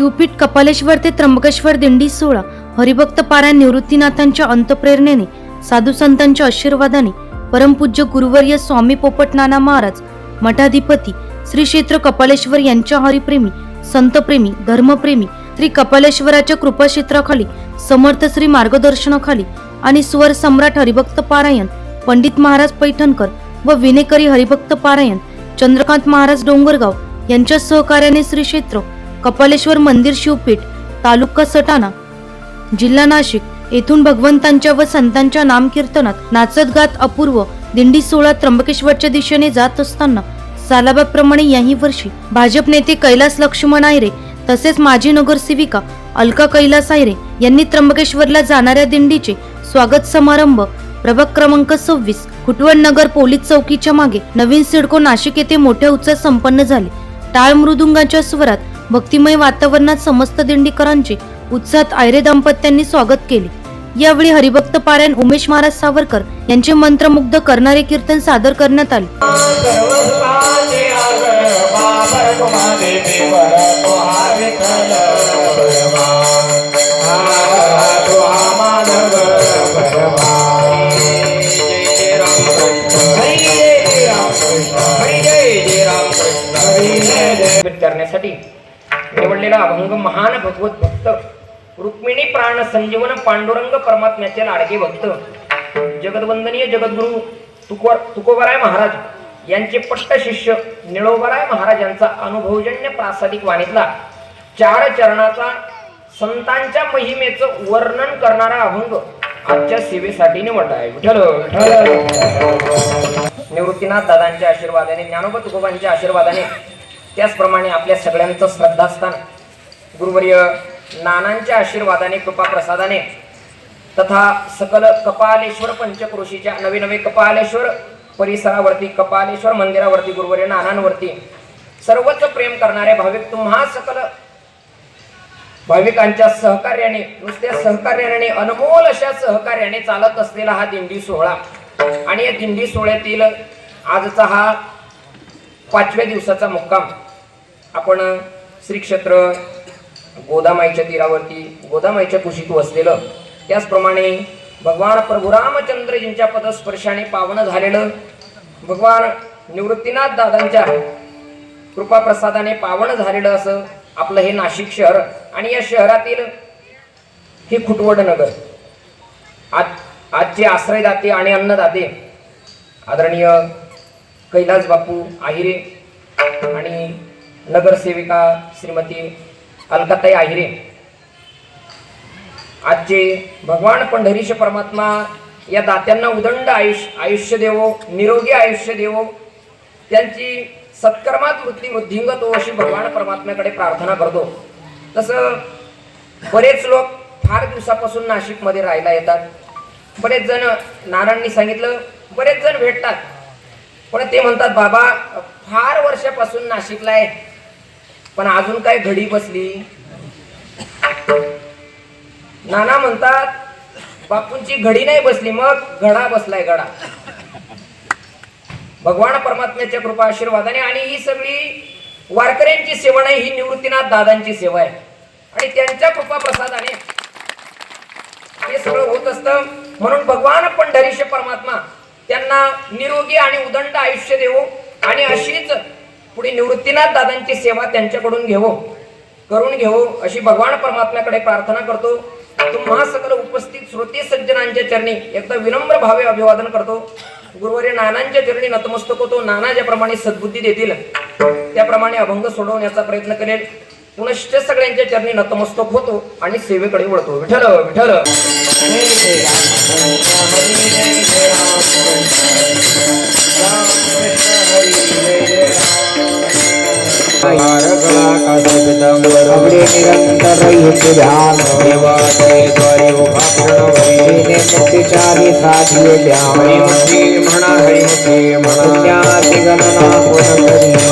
शिवपीठ कपालेश्वर ते त्र्यंबकेश्वर दिंडी सोहळा हरिभक्त पारायण निवृत्तीनाथांच्या अंतप्रेरणेने साधू संतांच्या आशीर्वादाने परमपूज्य गुरुवर्य स्वामी पोपटनाना महाराज मठाधिपती श्री क्षेत्र कपालेश्वर यांच्या हरिप्रेमी संतप्रेमी धर्मप्रेमी श्री कपालेश्वराच्या कृपाक्षेत्राखाली समर्थ श्री मार्गदर्शनाखाली आणि स्वर सम्राट हरिभक्त पारायण पंडित महाराज पैठणकर व विनेकरी हरिभक्त पारायण चंद्रकांत महाराज डोंगरगाव यांच्या सहकार्याने श्री क्षेत्र कपालेश्वर मंदिर शिवपीठ तालुका सटाणा जिल्हा नाशिक. येथून भगवंतांच्या व संतांच्या नामकीर्तनात नाचत गात अपूर्व दिंडी सोहळा त्र्यंबकेश्वरच्या दिशेने जात असताना सालाबाप्रमाणे याही वर्षी भाजप नेते कैलास लक्ष्मण आयरे तसेच माजी नगरसेविका अलका कैलास आयरे यांनी त्र्यंबकेश्वरला जाणाऱ्या दिंडीचे स्वागत समारंभ प्रभाग क्रमांक सव्वीस खुटवण नगर पोलीस चौकीच्या मागे नवीन सिडको नाशिक येथे मोठ्या उत्साहात संपन्न झाले. टाळ मृदुंगाच्या स्वरात भक्तिमय वातावरणात समस्त दिंडीकरांचे उत्साहात आयरे दाम्पत्यांनी स्वागत केले. यावेळी हरिभक्त पारायण उमेश महाराज सावरकर यांचे मंत्रमुग्ध करणारे कीर्तन सादर करण्यात आले. करण्यासाठी निवडलेला अभंग महान भगवत भक्त रुक्मिणी प्राण संजीवन पांडुरंग परमात्म्याचे लाडके भक्त. जगदवंदनीय जगद्गुरु तुकोर तुकोबराय महाराज यांचे पट्ट शिष्य निळोबराय महाराज यांचा अनुभवजन्य प्रासादिक वाणीतला चार चरणाचा संतांच्या महिमेचं वर्णन करणारा अभंग आजच्या सेवेसाठी निवडला आहे. विठ्ठल विठ्ठल निवृत्तीनाथ दादांच्या आशीर्वादाने ज्ञानोबा तुकोबांच्या आशीर्वादाने त्याचप्रमाणे आपल्या सगळ्यांचं श्रद्धास्थान गुरुवर्य नानांच्या आशीर्वादाने कृपा प्रसादाने तथा सकल कपालेश्वर पंचक्रोशीच्या नवे नवे कपालेश्वर परिसरावरती कपालेश्वर मंदिरावरती गुरुवर्य नानांवरती सर्वच प्रेम करणारे भाविक तुम्हा सकल भाविकांच्या सहकार्याने नुसत्या सहकार्याने अनमोल अशा सहकार्याने चालत असलेला हा दिंडी सोहळा. आणि या दिंडी सोहळ्यातील आजचा हा पाचव्या दिवसाचा मुक्काम. आपण श्री क्षेत्र गोदामाईच्या तीरावरती गोदामाईच्या कुशीत वसलेलं. त्याचप्रमाणे भगवान प्रभू रामचंद्रजींच्या पदस्पर्शाने पावन झालेलं. भगवान निवृत्तीनाथ दादांच्या कृपाप्रसादाने पावन झालेलं असं आपलं हे नाशिक शहर. आणि या शहरातील हे खुटवड नगर आज आजचे आश्रयदाते आणि अन्नदाते आदरणीय कैलास बापू आहिरे आणि नगरसेविका श्रीमती अलकाताई आहिरे. आजचे भगवान पंढरीश परमात्मा या दात्यांना उदंड आयुष्य आयुष्य देवो निरोगी आयुष्य देवो. त्यांची सत्कर्मात वृत्ती वृद्धिंगतो हो अशी भगवान परमात्म्याकडे प्रार्थना करतो. तसं बरेच लोक फार दिवसापासून नाशिकमध्ये राहायला येतात. बरेच जण नारायणनी सांगितलं बरेच जण भेटतात. पण ते म्हणतात बाबा फार वर्षापासून नाशिकला आहे पण अजून काय घडी बसली. नाना म्हणतात बापूंची घडी नाही बसली मग घडा बसलाय घडा भगवान परमात्म्याच्या कृपा आशीर्वादाने आणि ही सगळी वारकऱ्यांची सेवा नाही ही निवृत्तीनाथ दादांची सेवा आहे. आणि त्यांच्या कृपा प्रसादाने हे सगळं होत असतं. म्हणून भगवान पंढरीशे परमात्मा त्यांना निरोगी आणि उदंड आयुष्य देवो आणि अशीच पुढे निवृत्तीनाथ दादांची सेवा त्यांच्याकडून घेवो. करून घेवो अशी भगवान परमात्म्याकडे प्रार्थना करतो. तुम्हा सकल उपस्थित श्रोते सज्जनांच्या चरणी एकदा विनम्र भावे अभिवादन करतो. गुरुवारी नानांच्या चरणी नतमस्तक होतो. नाना ज्याप्रमाणे सद्बुद्धी देतील. त्याप्रमाणे अभंग सोडवण्याचा प्रयत्न करेल. पुनश्च सगळ्यांच्या चरणी नतमस्तक होतो आणि सेवेकडे वळतो. विठ्ठल विठ्ठल अपने निरंतर रही ध्यान मुक्ति चारी साधिये ध्यान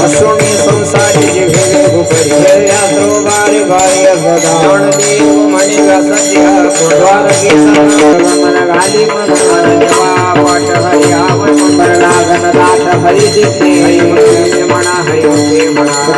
अश्वनी संसारी जिभे भूपरी यात्रो बारे भाई सदा देव मणिक सत्य द्वार के मन गाली मन मन देवा पट हरि आवन मन लागन दात हरि जिते हरि मन मणा हरि मणा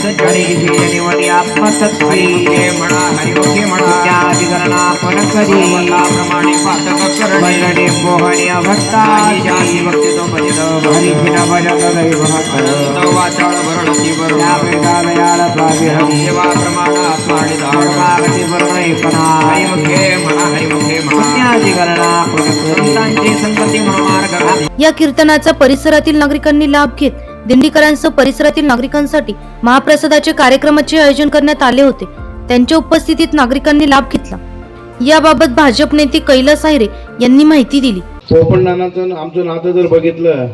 म्हणा म्हणा प्रमाणे पातक करणे जाती भक्ती तो हरी वाचाळ या प्रावी हरी प्रमाण एकना हरिमुखे म्हणा हरिमुखे म्हणा संतांची संगती म्हणून मार्ग या कीर्तनाचा परिसरातील नागरिकांनी लाभ घेत दिंडीकरांसह परिसरातील नागरिकांसाठी महाप्रसादाचे कार्यक्रमाचे आयोजन करण्यात आले होते. त्यांच्या उपस्थितीत नागरिकांनी लाभ घेतला. याबाबत भाजप नेते कैलास आहिरे यांनी माहिती दिली. पोपण नानाचं आमचं नातं जर बघितलं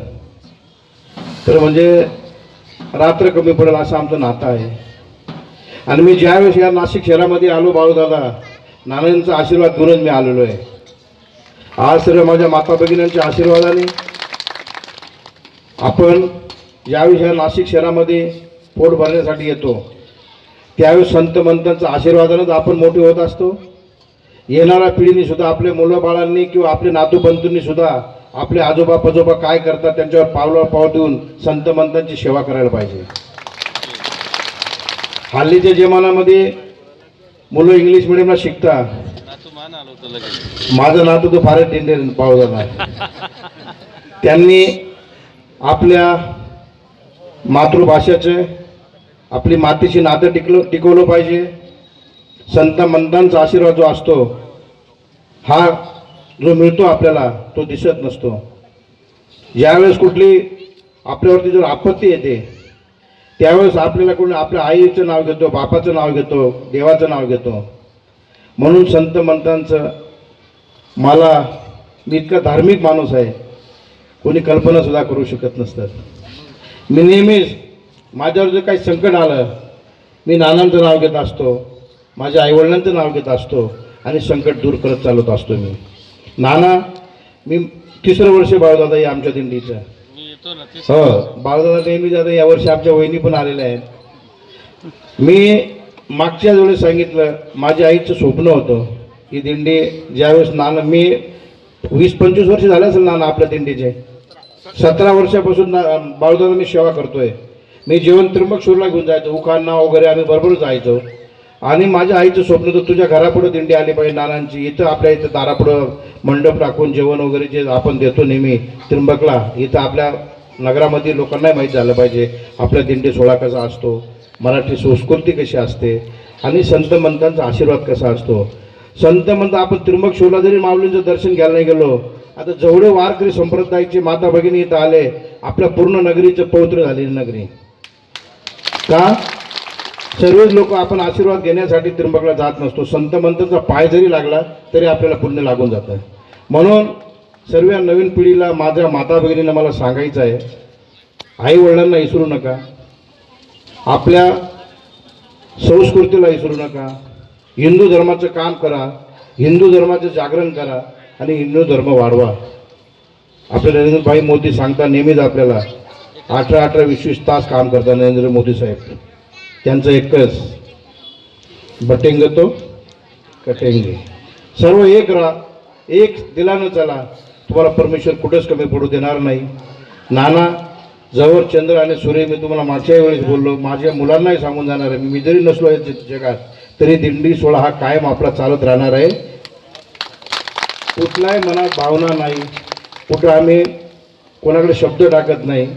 तर म्हणजे रात्र कमी पडेल असं आमचं नातं आहे. आणि मी ज्यावेळेस या नाशिक शहरामध्ये आलो बाळूदादा नानांचा आशीर्वाद घेऊनच मी आलेलो आहे. आज सर्व माझ्या माता भगिनींच्या आशीर्वादाने आपण ज्यावेळी हा नाशिक शहरामध्ये पोट भरण्यासाठी येतो त्यावेळेस संत मंतांचा आशीर्वादानंच आपण मोठे होत असतो. येणाऱ्या पिढीने सुद्धा आपल्या मुलंबाळांनी किंवा आपले नातू बंधूंनी सुद्धा आपले आजोबा पजोबा काय करतात त्यांच्यावर पावलावर पाव देऊन संत मंतांची सेवा करायला पाहिजे. हल्लीच्या जमान्यामध्ये मुलं इंग्लिश मिडियमला शिकता माझं नातू तो फारच इंडियन पावदार आहे. त्यांनी आपल्या मातृभाषेचे आपली मातीची नातं टिकलं टिकवलं पाहिजे. संत मंतांचा आशीर्वाद जो असतो हा जो मिळतो आपल्याला तो दिसत नसतो. ज्यावेळेस कुठली आपल्यावरती जर आपत्ती येते त्यावेळेस आपल्याला कोणी आपल्या आईचं नाव घेतो बापाचं नाव घेतो देवाचं नाव घेतो. म्हणून संत मंतांचं मला मी इतका धार्मिक माणूस आहे कोणी कल्पनासुद्धा करू शकत नसतात. मी नेहमीच माझ्यावर जर काही संकट आलं मी नानांचं नाव घेत असतो माझ्या आईवडिलांचं नाव घेत असतो आणि संकट दूर करत चालत असतो मी. नाना मी तिसरं वर्ष बाळदादा आहे आमच्या दिंडीचं. हो बाळदादा नेहमी जाता यावर्षी आमच्या वहिनी पण आलेल्या आहेत. मी मागच्या वेळेस सांगितलं माझ्या आईचं स्वप्न होतं की दिंडी ज्यावेळेस नाना मी वीस पंचवीस वर्ष झाले असेल नाना आपल्या दिंडीचे. सतरा वर्षापासून ना मी सेवा करतोय. मी जेवण त्र्यंबकशूरला घेऊन जायचो. उखाणा वगैरे आम्ही बरोबर जायचो. आणि माझ्या आईचं स्वप्न तर तुझ्या घरापुढं दिंडी आली पाहिजे नानांची. इथं आपल्या इथं दारापुढं मंडप टाकून जेवण वगैरे जे आपण देतो नेहमी त्र्यंबकला इथं आपल्या नगरामध्ये लोकांनाही माहीत झालं पाहिजे आपल्या दिंडी सोहळा कसा असतो मराठी संस्कृती कशी असते आणि संत मंतांचा आशीर्वाद कसा असतो. संत मंत आपण त्र्यंबकशूरला जरी माऊलींचं दर्शन घ्यायला नाही गेलो आता जेवढे वारकरी संप्रदायाचे माता भगिनी इथं आले आपल्या पूर्ण नगरीचं पवित्र झालेली नगरी. का? सर्वच लोक आपण आशीर्वाद घेण्यासाठी त्रिंबकला जात नसतो. संत मंतांचा पाय जरी लागला तरी आपल्याला पुण्य लागून जातं. म्हणून सर्व नवीन पिढीला माझ्या माता भगिनीला मला सांगायचं आहे आई वडिलांना विसरू नका. आपल्या संस्कृतीला विसरू नका. हिंदू धर्माचं काम करा. हिंदू धर्माचं जागरण करा. आणि हिंदू धर्म वाढवा. आपले नरेंद्रभाई मोदी सांगता नेहमीच आपल्याला अठरा अठरा वीस वीस तास काम करतात नरेंद्र मोदी साहेब. त्यांचं एकच. बटेंग तो कटेंगे. सर्व एक राहा. एक दिलानं चला. तुम्हाला परमेश्वर कुठेच कमी पडू देणार नाही. नाना जवळ चंद्र आणि सूर्य मी तुम्हाला मागच्या वेळेस बोललो. माझ्या मुलांनाही सांगून जाणार आहे. मी जरी नसलो आहे जगात. तरी दिंडी सोळा हा कायम आपला चालत राहणार आहे. कुठलाही मनात भावना नाही. कुठं आम्ही कोणाकडे शब्द टाकत नाही.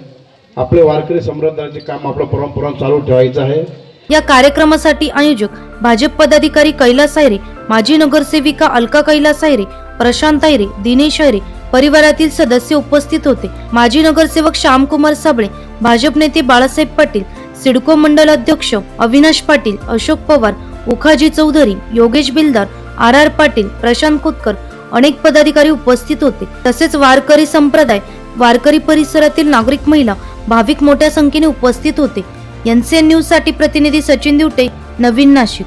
आपले वारकरी संप्रदायाचे काम आपलं परंपरा चालू ठेवायचं आहे. या कार्यक्रमासाठी आयोजक भाजप पदाधिकारी कैलास सायरे माजी नगरसेविका अलका कैलास सायरे प्रशांत आयरे दिनेश आयरे परिवारातील सदस्य उपस्थित होते. माजी नगरसेवक श्यामकुमार साबळे भाजप नेते बाळासाहेब पाटील सिडको मंडल अध्यक्ष अविनाश पाटील अशोक पवार उखाजी चौधरी योगेश बिलदार आर आर पाटील प्रशांत कुतकर अनेक पदाधिकारी उपस्थित होते. तसेच वारकरी संप्रदाय वारकरी परिसरातील नागरिक महिला भाविक मोठ्या संख्येने उपस्थित होते. एनसीएन न्यूजसाठी प्रतिनिधी सचिन दिवटे नवीन नाशिक.